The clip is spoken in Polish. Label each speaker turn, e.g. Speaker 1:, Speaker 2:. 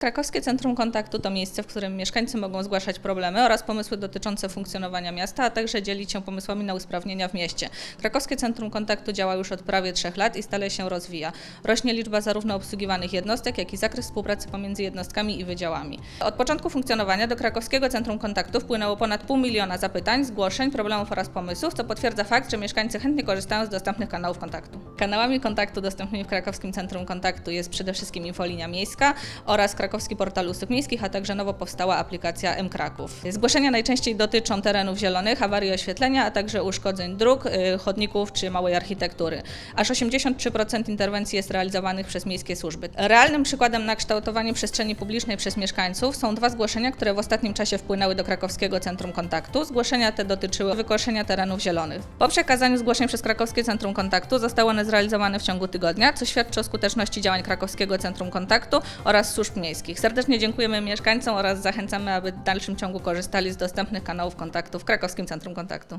Speaker 1: Krakowskie Centrum Kontaktu to miejsce, w którym mieszkańcy mogą zgłaszać problemy oraz pomysły dotyczące funkcjonowania miasta, a także dzielić się pomysłami na usprawnienia w mieście. Krakowskie Centrum Kontaktu działa już od prawie trzech lat i stale się rozwija. Rośnie liczba zarówno obsługiwanych jednostek, jak i zakres współpracy pomiędzy jednostkami i wydziałami. Od początku funkcjonowania do Krakowskiego Centrum Kontaktu wpłynęło ponad pół miliona zapytań, zgłoszeń, problemów oraz pomysłów, co potwierdza fakt, że mieszkańcy chętnie korzystają z dostępnych kanałów kontaktu. Kanałami kontaktu dostępnymi w Krakowskim Centrum Kontaktu jest przede wszystkim infolinia miejska oraz krakowski portal usług miejskich, a także nowo powstała aplikacja M-Kraków. Zgłoszenia najczęściej dotyczą terenów zielonych, awarii oświetlenia, a także uszkodzeń dróg, y, chodników czy małej architektury. Aż 83% interwencji jest realizowanych przez miejskie służby. Realnym przykładem na kształtowanie przestrzeni publicznej przez mieszkańców są dwa zgłoszenia, które w ostatnim czasie wpłynęły do Krakowskiego Centrum Kontaktu. Zgłoszenia te dotyczyły wykoszenia terenów zielonych. Po przekazaniu zgłoszeń przez Krakowskie Centrum Kontaktu zostały one zrealizowane w ciągu tygodnia, co świadczy o skuteczności działań Krakowskiego Centrum Kontaktu oraz służb miejskich. Serdecznie dziękujemy mieszkańcom oraz zachęcamy, aby w dalszym ciągu korzystali z dostępnych kanałów kontaktu w Krakowskim Centrum Kontaktu.